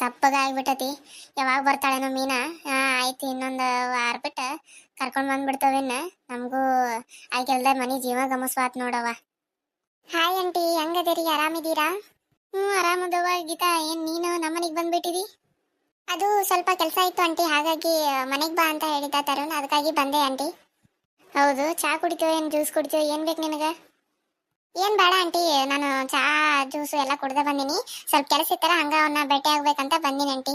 ಸಪ್ಪಗ ಆಗ್ಬಿಟ್ಟತಿ ಯಾವಾಗ ಬರ್ತಾಳೇನೋ ಮೀನಾ? ಹಾ ಆಯ್ತು ಇನ್ನೊಂದು ವಾರ ಬಿಟ್ಟು ಕರ್ಕೊಂಡ್ ಬಂದ್ಬಿಡ್ತವೇನ ನಮಗೂ ಆಯ್ಕೆಲ್ದ ಮನಿ ಜೀವ ಗಮಸ್ವಾತ್ ನೋಡವ ಹಾಯ್ ಆಂಟಿ ಹೆಂಗದಿರಿ? ಆರಾಮಿದ್ದೀರಾ ಹ್ಞೂ ಆರಾಮದವ ಗೀತಾ. ಏನು ನೀನು? ನಮ್ಮನೆಗೆ ಬಂದ್ಬಿಟ್ಟಿದಿ? ಅದು ಸ್ವಲ್ಪ ಕೆಲಸ ಇತ್ತು ಆಂಟಿ ಹಾಗಾಗಿ ಮನೆಗೆ ಬಾ ಅಂತ ಹೇಳಿದ್ದ ತರುಣ್. ಅದಕ್ಕಾಗಿ ಬಂದೆ ಆಂಟಿ. ಹೌದು ಚಹಾ ಕುಡಿತೀವೋ ಏನು ಜ್ಯೂಸ್ ಕುಡಿತೀವೋ ಏನು ಬೇಕು ನಿನಗೆ? ಏನ್ ಬೇಡ ಆಂಟಿ, ನಾನು ಚಹಾ ಜ್ಯೂಸು ಎಲ್ಲ ಕುಡ್ದೆ ಬಂದಿನಿ. ಸ್ವಲ್ಪ ಕೆಲಸ ಇತ್ತರ ಹಂಗ ಅವನ್ನ ಭೇಟಿ ಆಗ್ಬೇಕಂತ ಬಂದಿನಿ ಆಂಟಿ.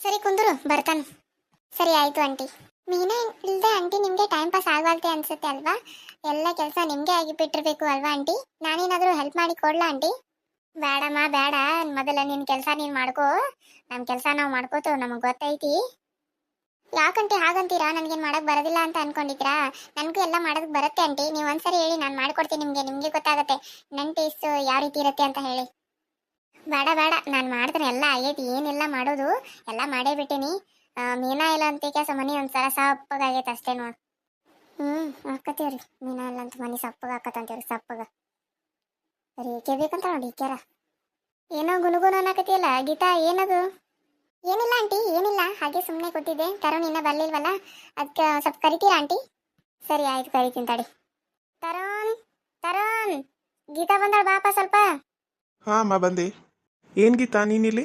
ಸರಿ ಕುಂದ್ರು, ಬರ್ತಾನೆ. ಸರಿ ಆಯ್ತು ಆಂಟಿ. ಮೀನ, ಇಲ್ದೆ ಆಂಟಿ, ನಿಮ್ಗೆ ಟೈಮ್ ಪಾಸ್ ಆಗಲ್ತೆ ಅನ್ಸುತ್ತೆ ಅಲ್ವಾ? ಎಲ್ಲ ಕೆಲಸ ನಿಮ್ಗೆ ಆಗಿ ಬಿಟ್ಟಿರ್ಬೇಕು ಅಲ್ವಾ ಆಂಟಿ? ನಾನೇನಾದ್ರೂ ಹೆಲ್ಪ್ ಮಾಡಿ ಕೊಡ್ಲಾ ಆಂಟಿ? ಬೇಡಮ್ಮ, ಬೇಡ. ಮೊದಲ ನಿನ್ ಕೆಲಸ ನೀನ್ ಮಾಡ್ಕೋ. ನಮ್ ಕೆಲಸ ನಾವು ಮಾಡ್ಕೋತೇವ್, ನಮಗ್ ಗೊತ್ತೈತಿ. ಯಾಕಂಟಿ ಹಾಗಂತೀರಾ? ನನಗೇನು ಮಾಡಕ್ ಬರೋದಿಲ್ಲ ಅಂತ ಅನ್ಕೊಂಡಿದ್ರಾ ನನಗೂ ಎಲ್ಲ ಮಾಡೋದಕ್ಕೆ ಬರುತ್ತೆ ಅಂಟಿ ನೀವು ಒಂದ್ಸರಿ ಹೇಳಿ, ನಾನು ಮಾಡ್ಕೊಡ್ತೀನಿ ನಿಮಗೆ. ನಿಮಗೆ ಗೊತ್ತಾಗುತ್ತೆ. ನನ್ನ ಟೇಸ್ಟ್ ಯಾವ ರೀತಿ ಇರುತ್ತೆ ಅಂತ ಹೇಳಿ. ಬೇಡ ಬೇಡ. ನಾನು ಮಾಡಿದ್ರೆ ಎಲ್ಲ ಆಗೈತಿ. ಏನೆಲ್ಲ ಮಾಡೋದು? ಎಲ್ಲ ಮಾಡೇ ಬಿಟ್ಟಿನಿ. ಮೀನಾ ಇಲ್ಲ ಅಂತ ಕೆಲಸ ಮನೆ ಒಂದ್ಸಲ ಸಪ್ಪಗಾಗೈತೆ ಅಷ್ಟೇ ನೋಡಿ ಹ್ಞೂ ಹಾಕತ್ತೀವ್ರಿ. ಮೀನಾ ಇಲ್ಲ ಅಂತ ಮನೆ ಸಪ್ಪಗ ಹಾಕತ್ತಂತೀವ್ರಿ, ಸಪ್ಪಗ. ಸರಿ ಬೇಕಂತ ನೋಡಿ, ಈಕ್ಯಾರ. ಏನೋ ಗುನುಗುನು ಅನ್ನಕತ್ತಿಯಲ್ಲ ಗೀತಾ, ಏನದು? ಏನಿಲ್ಲ ಆಂಟಿ ಏನಿಲ್ಲ. ಹಾಗೆ ಸುಮ್ಮನೆ ಕೂತಿದ್ದೆ. ತರುಣ್ ಇನ್ನ ಬರ್ಲಿಲ್ವಲ್ಲ? ಅದಕ್ಕೆ ಸ್ವಲ್ಪ ಕರಿತೀರಾ ಆಂಟಿ? ಸರಿ ಆಯ್ತು ಕರಿತೀನಿ ತಡಿ. ತರುಣ್ ತರುಣ್! ಗೀತಾ ಬಂದಾಳ ಬಾಪ ಸ್ವಲ್ಪ? ಹಾ ಅಮ್ಮ ಬಂದೆ. ಏನ್ ಗೀತಾ ನೀನಿಲ್ಲಿ?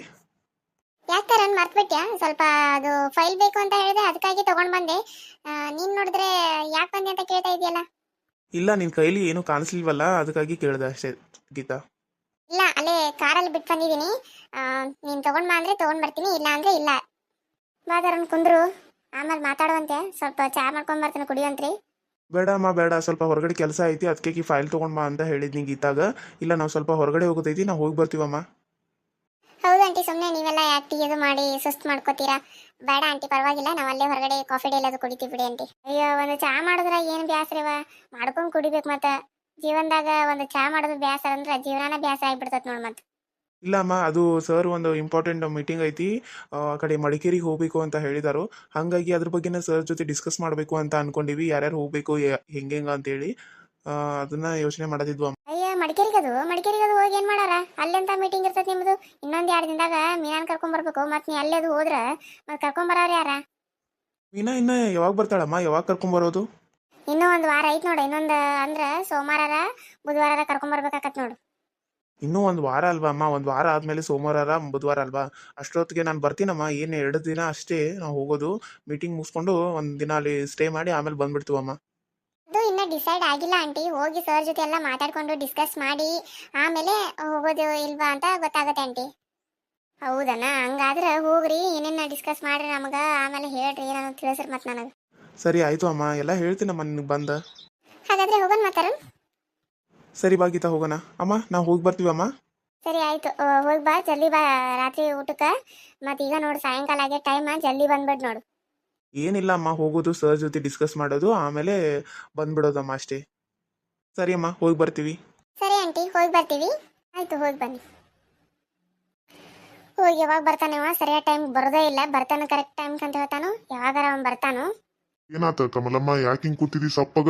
ಯಾಕೆ ತರುಣ್ ಮರ್ತ್ಬಿಟ್ಯಾ? ಸ್ವಲ್ಪ ಅದು ಫೈಲ್ ಬೇಕು ಅಂತ ಹೇಳಿದೆ ಅದಕ್ಕಾಗಿ ತಗೊಂಡ್ ಬಂದೆ. ಆ, ನೀನ್ ನೋಡಿದ್ರೆ ಯಾಕೆ ಬಂದೆ ಅಂತ ಕೇಳ್ತಾ ಇದೆಯಲ್ಲ? ಇಲ್ಲ ನಿನ್ ಕೈಲಿ ಏನು ಕಾಣಿಸ್ಲಿಲ್ವಲ್ಲ? ಅದಕ್ಕಾಗಿ ಕೇಳ್ದೆ ಅಷ್ಟೇ ಗೀತಾ. ಇಲ್ಲ ಅಲ್ಲೇ ಕಾರಲ್ಲಿ ಬಿಟ್ಟು ಬಂದಿದ್ದೀನಿ. ನೀನು ತಗೊಂಡ್ ಬಾ ಅಂದ್ರೆ ತಗೊಂಡ್ ಬರ್ತೀನಿ ಇಲ್ಲ ಅಂದ್ರೆ ಇಲ್ಲ. ಬಾ ಕುಂದ್ರು. ಆಮೇಲೆ ಮಾತಾಡುವಂತೆ. ಸ್ವಲ್ಪ ಚಾ ಮಾಡ್ಕೊಂಡ್ ಬರ್ತೀನಿ ಕುಡಿಯಂತ್ರಿ ಬೇಡ ಅಮ್ಮ ಬೇಡ. ಸ್ವಲ್ಪ ಹೊರಗಡೆ ಕೆಲಸ ಐತಿ ಅದಕ್ಕೆ ಫೈಲ್ ತಗೊಂಡ್ ಬಾ ಅಂತ ಹೇಳಿದ್ನಿ ಇತ್ತಾಗ. ಇಲ್ಲ ನಾವು ಸ್ವಲ್ಪ ಹೊರಗಡೆ ಹೋಗೋದೈತಿ ನಾವು ಹೋಗಿ ಬರ್ತೀವಮ್ಮ. ಹೌದು ಆಂಟಿ ಸುಮ್ಮನೆ ನೀವೆಲ್ಲ ಯಾಕೆ ಇದು ಮಾಡಿ ಸುಸ್ತು ಮಾಡ್ಕೋತೀರಾ? ಬೇಡ ಆಂಟಿ ಪರವಾಗಿಲ್ಲ ನಾವು ಅಲ್ಲೇ ಹೊರಗಡೆ ಕಾಫಿ ಡೇ ಎಲ್ಲದು ಕುಡಿತೀವಿ ಬಿಡಿ ಆಂಟಿ. ಅಯ್ಯೋ ಒಂದು ಚಾ ಮಾಡಿದ್ರೆ ಏನು ಬ್ಯಾಸ್ರವ? ಮಾಡ್ಕೊಂಡು ಕುಡಿಬೇಕು ಮತ್ತೆ. ಜೀವನದಾಗ ಒಂದು ಚಾ ಮಾಡೋದು ಬ್ಯಾಸರ ಅಂದ್ರೆ ಜೀವನಾನ ಬ್ಯಾಸ ಆಗ್ಬಿಡ್ತೈತಿ ನೋಡ್ ಮತ್ತೆ. ಇಲ್ಲ ಅಮ್ಮ ಅದು ಸರ್ ಒಂದು ಇಂಪಾರ್ಟೆಂಟ್ ಮೀಟಿಂಗ್ ಐತಿ. ಆ ಕಡೆ ಮಡಿಕೇರಿಗೆ ಹೋಗ್ಬೇಕು ಅಂತ ಹೇಳಿದಾರು. ಹಾಗಾಗಿ ಅದ್ರ ಬಗ್ಗೆನೇ ಸರ್ ಜೊತೆ ಡಿಸ್ಕಸ್ ಮಾಡಬೇಕು ಅಂತ ಅನ್ಕೊಂಡಿವಿ. ಯಾರ್ಯಾರು ಹೋಗ್ಬೇಕು ಹೆಂಗೆ ಅಂತ ಹೇಳಿ. ಅದನ್ನ ಯೋಚನೆ ಮಾಡದಿದ್ವು ಅಮ್ಮ. ಅದು ಮಡಿಕೇರಿಗೆ ಮಡಿಕೇರಿಗದು ಹೋಗಿ ಏನ್ ಮಾಡಾರ? ಅಲ್ಲೆಂತ ಮೀಟಿಂಗ್ ಇರ್ತೈತಿ ನಿಮ್ದು? ಇನ್ನೊಂದ್ ಎರಡು ದಿನದಾಗ ಮೀನಾನ್ ಕರ್ಕೊಂಡ್ ಬರ್ಬೇಕು. ಮತ್ ನೀ ಅಲ್ಲೇದು ಹೋದ್ರ ಮತ್ ಕರ್ಕೊಂಡ್ ಬರಾರ ಯಾರ? ಮೀನಾ ಇನ್ನ ಯಾವಾಗ ಬರ್ತಾಳಮ್ಮ? ಯಾವಾಗ ಕರ್ಕೊಂಡ್ ಬರೋದು? ಇನ್ನೂ ಒಂದು ವಾರ ಐತ್ ನೋಡು ಇನ್ನೊಂದು ಅಂದ್ರ ಸೋಮವಾರ ಬುಧವಾರ ಕರ್ಕೊಂಡ್ ಬರ್ಬೇಕಾಕತ್ ನೋಡು. ಇನ್ನೂ ಒಂದು ವಾರ ಅಲ್ವಾ ಅಮ್ಮ? ಒಂದು ವಾರ ಆದಮೇಲೆ ಸೋಮವಾರ ಬುಧವಾರ ಅಲ್ವಾ? ಅಷ್ಟೊತ್ತಿಗೆ ನಾನು ಬರ್ತೀನಮ್ಮ ಏನು ಎರಡು ದಿನ ಅಷ್ಟೇ ನಾವು ಹೋಗೋದು ಮೀಟಿಂಗ್ ಮುಗಿಸ್ಕೊಂಡು ಒಂದು ದಿನ ಅಲ್ಲಿ ಸ್ಟೇ ಮಾಡಿ ಆಮೇಲೆ ಬಂದ್ಬಿಡ್ತೀವಮ್ಮ. ಅದು ಇನ್ನ ಡಿಸೈಡ್ ಆಗಿಲ್ಲ ಆಂಟಿ ಹೋಗಿ ಸರ್ ಜೊತೆ ಎಲ್ಲ ಮಾತಾಡ್ಕೊಂಡು ಡಿಸ್ಕಸ್ ಮಾಡಿ ಆಮೇಲೆ ಹೋಗೋದು ಇಲ್ವಾ ಅಂತ ಗೊತ್ತಾಗತ್ತೆ ಆಂಟಿ. ಹೌದನ? ಹಂಗಾದ್ರೆ ಹೋಗ್ರಿ ಏನೇನ ಡಿಸ್ಕಸ್ ಮಾಡ್ರಿ ನಮಗ ಆಮೇಲೆ ಹೇಳ್ರಿ ನಾನು ತಿಳಿಸ್ರಿ ಮತ್ತೆ ನನಗೆ. ಸರಿ ಆಯ್ತು ಅಮ್ಮ. ಎಲ್ಲ ಹೇಳ್ತೀನಮ್ಮ ನಿನಗೆ ಬಂದ. ಹಾಗಾದ್ರೆ ಹೋಗೋಣ ಮಾತಾರ ಸರಿ ಬಾ ಗೀತಾ ಹೋಗೋಣ. ಅಮ್ಮ ನಾವು ಹೋಗಿ ಬರ್ತೀವಮ್ಮ ಸರಿ ಆಯ್ತು. ಹೋಗಿ ಬಾ. ಜಲ್ದಿ ಬಾ ರಾತ್ರಿ ಊಟಕ್ಕೆ. ಮತ್ತೆ ಈಗ ನೋಡು ಸಾಯಂಕಾಲ ಆಗೇ ಟೈಮ್ ಜಲ್ದಿ ಬಂದ್ಬಿಡ್ ನೋಡು. ಏನಿಲ್ಲ ಅಮ್ಮ ಹೋಗೋದು ಸರ್ ಜೊತೆ ಡಿಸ್ಕಸ್ ಮಾಡೋದು. ಆಮೇಲೆ ಬಂದ್ಬಿಡೋದಮ್ಮ ಅಷ್ಟೇ. ಸರಿ ಅಮ್ಮ ಹೋಗಿ ಬರ್ತೀವಿ. ಸರಿ ಆಂಟಿ ಹೋಗಿ ಬರ್ತೀವಿ. ಆಯ್ತು ಹೋಗಿ ಬನ್ನಿ. ಹೋಗಿ ಯಾವಾಗ ಬರ್ತಾನೆ ಅವ? ಸರಿಯಾದ ಟೈಮ್ ಬರೋದೇ ಇಲ್ಲ. ಬರ್ತಾನೆ ಕರೆಕ್ಟ್ ಟೈಮ್ ಅಂತ ಹೇಳ್ತಾನೋ. ಯಾವಾಗಾರ ಅವ್ನು ಬರ್ತಾನು. ಏನಾತ ಕಮಲಮ್ಮ ಯಾಕೆ ಹಿಂಗ್ ಕೂತಿದಿ ಸಪ್ಪಗ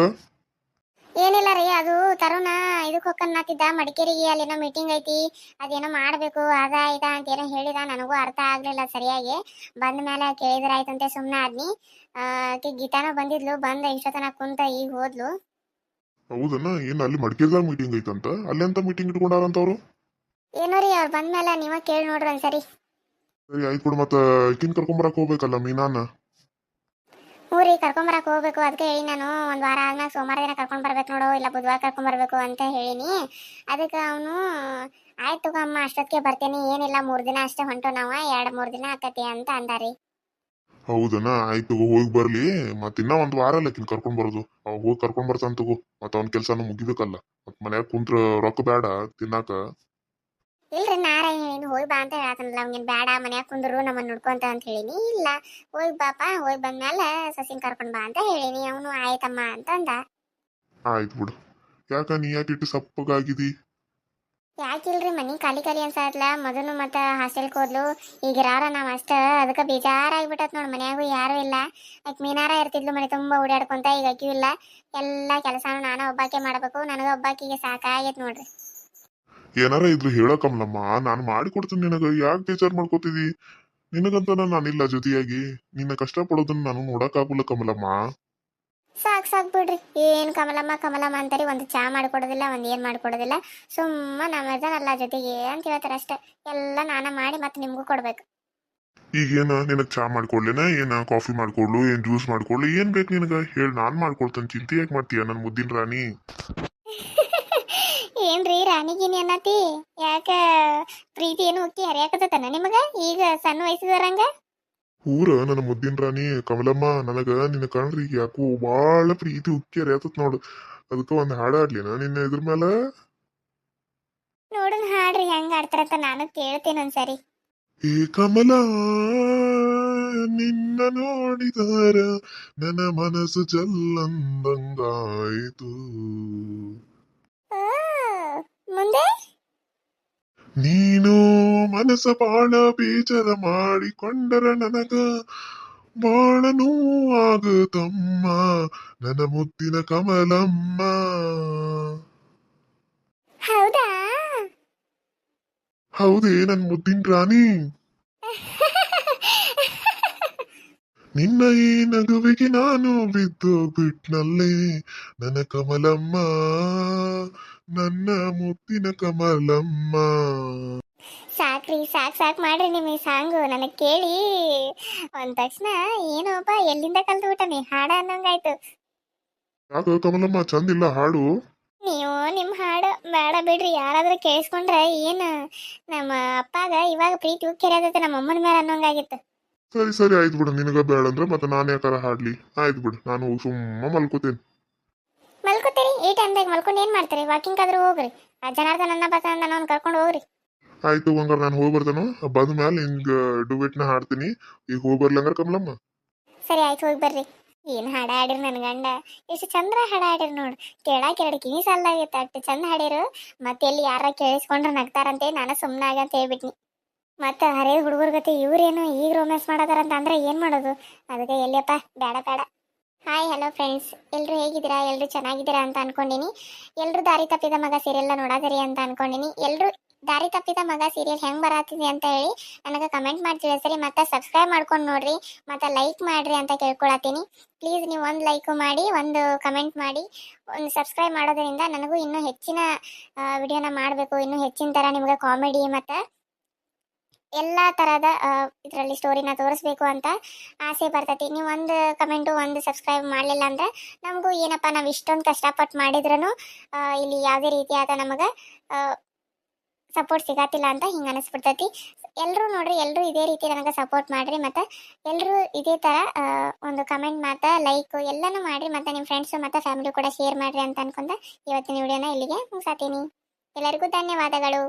ಏನಿಲ್ಲ ರೀ ಅದು ತರುಣ ಇದಕ್ಕೆ ಹೋಗ್ಕನ್ನಾತಿದ್ದ ಮಡಿಕೇರಿಗೆ ಅಲ್ಲೇನೋ ಮೀಟಿಂಗ್ ಐತಿ ಅದೇನೋ ಮಾಡಬೇಕು ಆಗ ಇದ ಅಂತ ಏನೋ ಹೇಳಿದ ನನಗೂ ಅರ್ಥ ಆಗ್ಲಿಲ್ಲ ಸರಿಯಾಗಿ. ಬಂದ ಮೇಲೆ ಕೇಳಿದ್ರಾಯ್ತಂತೆ ಸುಮ್ಮನೆ ಆದ್ನಿ. ಆಕಿ ಗೀತಾನೂ ಬಂದಿದ್ಲು ಬಂದ ಇಷ್ಟೊತ್ತನ ಕುಂತ ಈಗ ಹೋದ್ಲು. ಹೌದನ? ಏನ್ ಅಲ್ಲಿ ಮಡಿಕೇರಿದಾಗ ಮೀಟಿಂಗ್ ಐತಂತ? ಅಲ್ಲಿ ಅಂತ ಮೀಟಿಂಗ್ ಇಟ್ಕೊಂಡಾರಂತ ಅವರು? ಏನೋ ರೀ ಅವ್ರು ಬಂದ್ಮೇಲೆ ನೀವ ಕೇಳಿ ನೋಡ್ರಿ ಒಂದ್ಸರಿ. ಸರಿ ಆಯ್ತು ಬಿಡು ಮತ್ತ ಕರ್ಕೊಂಡ್ ಕರ್ಕೊಂಬರಕ್ ಹೋಗ್ಬೇಕಲ್ಲ ಮೀನಾನ? ಕರ್ಕೊಂಡ್ ಬರಕ್ ಹೋಗ್ಬೇಕು. ಅದಕ್ಕೆ ಹೇಳಿ ನಾನು ಒಂದು ವಾರ ಆದ್ಮೇಲೆ ಸೋಮವಾರ ದಿನ ಕರ್ಕೊಂಡ್ ಬರ್ಬೇಕು ನೋಡು ಇಲ್ಲ ಬುಧವಾರ ಕರ್ಕೊಂಡ್ ಬರ್ಬೇಕು ಅಂತ ಹೇಳಿನಿ. ಅದಕ್ಕೆ ಅವನು ಆಯ್ತು ಅಮ್ಮ ಅಷ್ಟೊತ್ತಿಗೆ ಬರ್ತೇನೆ. ಏನಿಲ್ಲ ಮೂರು ದಿನ ಅಷ್ಟೇ ಹೊಂಟು ನಾವು ಎರಡು ಮೂರು ದಿನ ಆಕತಿ ಅಂತ ಅಂದಾರಿ. ಹೌದನ? ಆಯ್ತು ಹೋಗಿ ಬರ್ಲಿ. ಮತ್ ಇನ್ನ ಒಂದ್ ವಾರ ಅಲ್ಲ ಕಿನ್ ಕರ್ಕೊಂಡ್ ಬರೋದು. ಅವ್ ಹೋಗಿ ಕರ್ಕೊಂಡ್ ಬರ್ತಾನ ತಗೋ. ಮತ್ತ ಅವ್ನ ಕೆಲ್ಸಾನು ಮುಗಿಬೇಕಲ್ಲ. ಮತ್ ಮನ್ಯಾಗ ಕುಂತ್ರ ರೊಕ್ಕ ಬೇಡ ತಿನ್ನಾಕ. ಇಲ್ರಿ ನಾರಾಯಣ ಹೇಳಿನಿ ಹೋಗಿ ಬಾ ಅಂತ ಹೇಳತ್ತನಲ್ಲ ಅವ್ನಿಗೆ ಬೇಡ ಮನ್ಯಾಗ ಕುಂದ್ರು ನಮ್ಮನ್ನ ನೋಡ್ಕೊಂತ ಅಂತ ಹೇಳಿನಿ. ಇಲ್ಲ ಹೋಗಿ ಬಾಪ ಹೋಗಿ ಬಂದ್ಮೇಲೆ ಸಸಿನ್ ಕರ್ಕೊಂಡ್ ಬಾ ಅಂತ ಹೇಳಿನಿ. ಅವನು ಆಯ್ತಮ್ಮ ಅಂತ ಅಂದ ಆಯ್ತು ಬಿಡು. ಯಾಕ ನೀ ಯಾಕೆ ಇಟ್ಟು ಸಪ್ಪಗಾಗಿದಿ? ಯಾಕಿಲ್ರಿ ಮನಿ ಖಾಲಿ ಖಾಲಿ ಅನ್ಸತ್ಲ. ಮೊದಲು ಮತ್ತ ಹಾಸ್ಟೆಲ್ ಹೋದ್ಲು. ಈಗ ಇರಾರ ನಾವ್ ಅಷ್ಟ. ಅದಕ್ಕೆ ಬೇಜಾರಾಗ್ಬಿಟ್ಟತ್ ನೋಡ್ ಮನ್ಯಾಗೂ ಯಾರು ಇಲ್ಲ. ಅಕ್ ಮೀನಾರ ಇರ್ತಿದ್ಲು ಮನೆ ತುಂಬಾ ಓಡಾಡ್ಕೊಂತ ಈಗ ಅಕ್ಕಿಯೂ ಇಲ್ಲ. ಎಲ್ಲ ಕೆಲಸನೂ ನಾನು ಒಬ್ಬಾಕೆ ಮಾಡ್ಬೇಕು. ನನಗ ಒಬ್ಬಾಕಿಗೆ ಸಾಕಾಗೈತ್ ನೋಡ್ರಿ. ಏನಾರ ಇದ್ರು ಹೇಳಕಮ್ಲಮ್ಮ ನಾನು ಮಾಡಿಕೊಡ್ತೀನಿ ನಿನಗ. ಯಾಕೆ ಬೇಜಾರ್ ಮಾಡ್ಕೋತಿದಿ? ನಿನಗಂತ ನಾನಿಲ್ಲ ಜೊತೆಯಾಗಿ ನಿನ್ನ ಕಷ್ಟ ಪಡೋದನ್ನ ನಾನು ನೋಡಕ್ಕಾಗಲ್ಲ ಕಮಲಮ್ಮ. ಸಾಕ್ ಸಾಕ್ ಬಿಡ್ರಿ. ಏನ್ ಕಮಲಮ್ಮ ಕಮಲಮ್ಮ ಅಂತಾರೆ ಒಂದು ಚಾ ಮಾಡ್ಕೊಡೋದಿಲ್ಲ ಒಂದ್ ಏನ್ ಮಾಡ್ಕೊಡೋದಿಲ್ಲ. ಸುಮ್ಮ ಅಲ್ಲ ಜೊತೆಗೆ ಅಂತ ಹೇಳ್ತಾರೆ ಅಷ್ಟೇ. ಎಲ್ಲ ನಾನ ಮಾಡಿ ಮತ್ತೆ ನಿಮ್ಗೂ ಕೊಡ್ಬೇಕು. ಈಗೇನ? ನಿನಗ್ ಚಾ ಮಾಡ್ಕೊಡ್ಲೇನ? ಏನ? ಕಾಫಿ ಮಾಡ್ಕೊಡ್ಲು? ಏನ್ ಜ್ಯೂಸ್ ಮಾಡ್ಕೊಡ್ಲು? ಏನ್ ಬೇಕು ನಿನಗ? ಹೇಳಿ ನಾನ್ ಮಾಡ್ಕೊಡ್ತೇನೆ. ಚಿಂತೆ ಯಾಕೆ ಮಾಡ್ತೀಯ ನನ್ ಮುದ್ದಿನ ರಾಣಿ? ಏನ್ರಿ ರಾಣಿಗಿನಿ ಅನ್ನತಿ? ಯಾಕ ಪ್ರೀತಿ ಏನು ಉಕ್ಕಿ ಹರಿಯಾಕತ್ತನ ನಿಮಗ? ಈಗ ಸಣ್ಣ ವಯಸ್ಸಿದರಂಗ ಊರ ನನ್ನ ಮುದ್ದಿನ ರಾಣಿ ಕಮಲಮ್ಮ ನನಗ ನಿನ್ನ ಕಣ್ರಿ ಯಾಕೋ ಬಾಳ ಪ್ರೀತಿ ಉಕ್ಕಿ ಹರಿಯತತ್ ನೋಡು. ಅದಕ್ಕ ಒಂದ್ ಹಾಡ ಆಡ್ಲಿನ ನಿನ್ನ ಇದ್ರ ಮೇಲೆ ನೋಡನ್ ಹಾಡ್ರಿ ಹೆಂಗ ಆಡ್ತಾರಂತ ನಾನು ಕೇಳ್ತೇನೆ ಒಂದ್ಸರಿ. ಏ ಕಮಲ ನಿನ್ನ ನೋಡಿದಾರ ನನ್ನ ಮನಸ್ಸು ಜಲ್ಲಂದಂಗಾಯಿತು ಆ, ಮುಂದೆ ನೀನು ಮನಸ ಬಾಳ ಬೇಜಾರ ಮಾಡಿಕೊಂಡರ ನನಗ. ಬಾಳ ತಮ್ಮ ನನ್ನ ಮುತ್ತಿನ ಕಮಲಮ್ಮ. ಹೌದಾ? ಹೌದೇ ನನ್ ಮುದ್ದಿನ ರಾಣಿ. ನಿನ್ನ ಈ ನಗುವಿಗೆ ನಾನು ಬಿದ್ದು ಬಿಟ್ನಲ್ಲೇ ನನ್ನ ಕಮಲಮ್ಮ. ನನ್ನ ಮುತ್ತಿನ ಕಮಲಮ್ಮ. ಸಾಕ್ರಿ ಸಾಕ್ ಸಾಕ್ ಮಾಡ್ರಿ ನಿಮಗೆ ಸಾಂಗು. ನನಗೆ ಕೇಳಿ. ಒಂದ್ ತಕ್ಷಣ ಏನೋಪ್ಪ ಎಲ್ಲಿಂದ ಕಲ್ತು ಬಿಟ್ಟನಿ? ಹಾಡ ಅನ್ನಂಗಾಯ್ತು. ಯಾಕ ಕಮಲಮ್ಮ ಚಂದಿಲ್ಲ ಹಾಡು? ನೀವು ನಿಮ್ಮ ಹಾಡು ಬೇಡ ಬಿಡ್ರಿ. ಯಾರಾದ್ರೂ ಕೇಳಿಸ್ಕೊಂಡ್ರೆ ಏನು ನಮ್ಮ ಅಪ್ಪಾಗ ಇವಾಗ ಪ್ರೀತಿ ಉಕ್ಕಿರೋದೈತೆ ನಮ್ಮ ಅಮ್ಮನ ಮೇಲೆ ಅನ್ನೋಂಗಾಗಿತ್ತು. ಸರಿ ಸರಿ ಆಯ್ತು ಬಿಡು. ನಿನಗ ಬೇಡ ಅಂದ್ರೆ ಮತ್ತೆ ನಾನು ಯಾಕಾರ ಹಾಡ್ಲಿ? ಆಯ್ತು ಬಿಡು ನಾನು ಸುಮ್ಮ ಮಲ್ಕೋತೇನೆ. ಮಲ್ಕೋತೀರಿ? ಈ ಟೈಮ್ದಾಗ ಮಲ್ಕೊಂಡು ಏನ್ ಮಾಡ್ತೀರಿ? ವಾಕಿಂಗ್ ಆದ್ರೂ ಹೋಗ್ರಿ. ಆ ಜನಾರ್ದನ್ ಅನ್ನ ಬತ್ತ ನಾನು ಕರ್ಕೊಂಡು ಹೋಗ್ರಿ. ಆಯ್ತು ಹಂಗಾರ ನಾನು ಹೋಗಿ ಬರ್ತಾನು. ಬಂದ ಮೇಲೆ ಹಿಂಗ ಡುವೆಟ್ನ ಹಾಡ್ತೀನಿ. ಈಗ ಹೋಗಿ ಬರ್ಲಂಗಾರ ಕಮಲಮ್ಮ. ಸರಿ ಆಯ್ತು ಹೋಗಿ ಬರ್ರಿ. ಏನ್ ಹಾಡ ಹಾಡಿರಿ ನನ್ನ ಗಂಡ? ಎಷ್ಟು ಚಂದ್ರ ಹಾಡ ಹಾಡಿರಿ ನೋಡು. ಕೇಳಾಕ ಎರಡು ಕಿವಿ ಸಾಲ್ದಾಗೈತೆ ಅಷ್ಟು ಚಂದ ಹಾಡಿರು. ಮತ್ತೆ ಎಲ್ಲಿ ಯಾರ ಕೇಳಿಸ್ಕೊಂಡ್ರೆ ನಗ್ತಾರಂತೆ. ನಾನು ಆಗ ಅಂತ ಹೇಳ್ಬಿಟ್ನಿ. ಮತ್ತೆ ಹರೇ ಹುಡುಗರ ಗತಿ ಇವ್ರೇನು ಈಗ ರೊಮ್ಯಾನ್ಸ್ ಮಾಡತಾರಂತ ಅಂದ್ರೆ ಏನ್ ಮಾಡೋದು? ಅದಕ್ಕೆ ಎಲ್ಲಿಯಪ್ಪ? ಬೇಡ ಬೇಡ. ಹಾಯ್ ಹಲೋ ಫ್ರೆಂಡ್ಸ್ ಎಲ್ಲರೂ ಹೇಗಿದ್ದೀರಾ? ಎಲ್ಲರೂ ಚೆನ್ನಾಗಿದ್ದೀರಾ ಅಂತ ಅನ್ಕೊಂಡಿನಿ. ಎಲ್ಲರೂ ದಾರಿ ತಪ್ಪಿದ ಮಗ ಸೀರಿಯಲ್ನ ನೋಡೋದಿರಿ ಅಂತ ಅನ್ಕೊಂಡಿನಿ. ಎಲ್ಲರೂ ದಾರಿ ತಪ್ಪಿದ ಮಗ ಸೀರಿಯಲ್ ಹೆಂಗೆ ಬರತ್ತಿದೆ ಅಂತ ಹೇಳಿ ನನಗೆ ಕಮೆಂಟ್ ಮಾಡಿ ತಿಳಿಸ್ರಿ. ಮತ್ತೆ ಸಬ್ಸ್ಕ್ರೈಬ್ ಮಾಡ್ಕೊಂಡು ನೋಡ್ರಿ. ಮತ್ತೆ ಲೈಕ್ ಮಾಡಿರಿ ಅಂತ ಕೇಳ್ಕೊಳತ್ತೀನಿ. ಪ್ಲೀಸ್ ನೀವು ಒಂದು ಲೈಕು ಮಾಡಿ, ಒಂದು ಕಮೆಂಟ್ ಮಾಡಿ. ಒಂದು ಸಬ್ಸ್ಕ್ರೈಬ್ ಮಾಡೋದರಿಂದ ನನಗೂ ಇನ್ನೂ ಹೆಚ್ಚಿನ ವಿಡಿಯೋನ ಮಾಡಬೇಕು. ಇನ್ನೂ ಹೆಚ್ಚಿನ ಥರ ನಿಮಗೆ ಕಾಮಿಡಿ ಮತ್ತು ಎಲ್ಲ ಥರದ ಇದರಲ್ಲಿ ಸ್ಟೋರಿನ ತೋರಿಸ್ಬೇಕು ಅಂತ ಆಸೆ ಬರ್ತೈತಿ. ನೀವು ಒಂದು ಕಮೆಂಟು ಒಂದು ಸಬ್ಸ್ಕ್ರೈಬ್ ಮಾಡಲಿಲ್ಲ ಅಂದ್ರೆ ನಮಗೂ ಏನಪ್ಪ, ನಾವು ಇಷ್ಟೊಂದು ಕಷ್ಟಪಟ್ಟು ಮಾಡಿದ್ರೂ ಇಲ್ಲಿ ಯಾವುದೇ ರೀತಿಯಾದ ನಮಗೆ ಸಪೋರ್ಟ್ ಸಿಗತ್ತಿಲ್ಲ ಅಂತ ಹಿಂಗೆ ಅನಿಸ್ಬಿಡ್ತೈತಿ. ಎಲ್ಲರೂ ನೋಡ್ರಿ ಎಲ್ಲರೂ ಇದೇ ರೀತಿ ನನಗೆ ಸಪೋರ್ಟ್ ಮಾಡಿರಿ ಮತ್ತು ಎಲ್ಲರೂ ಇದೇ ಥರ ಒಂದು ಕಮೆಂಟ್ ಮಾತ್ರ ಲೈಕ್ ಎಲ್ಲನೂ ಮಾಡಿರಿ ಮತ್ತು ನಿಮ್ಮ ಫ್ರೆಂಡ್ಸು ಮತ್ತು ಫ್ಯಾಮಿಲಿ ಕೂಡ ಶೇರ್ ಮಾಡಿರಿ ಅಂತ ಅನ್ಕೊಂಡ ಇವತ್ತಿನ ವಿಡಿಯೋನ ಇಲ್ಲಿಗೆ ಮುಗಿಸಾತೀನಿ. ಎಲ್ಲರಿಗೂ ಧನ್ಯವಾದಗಳು.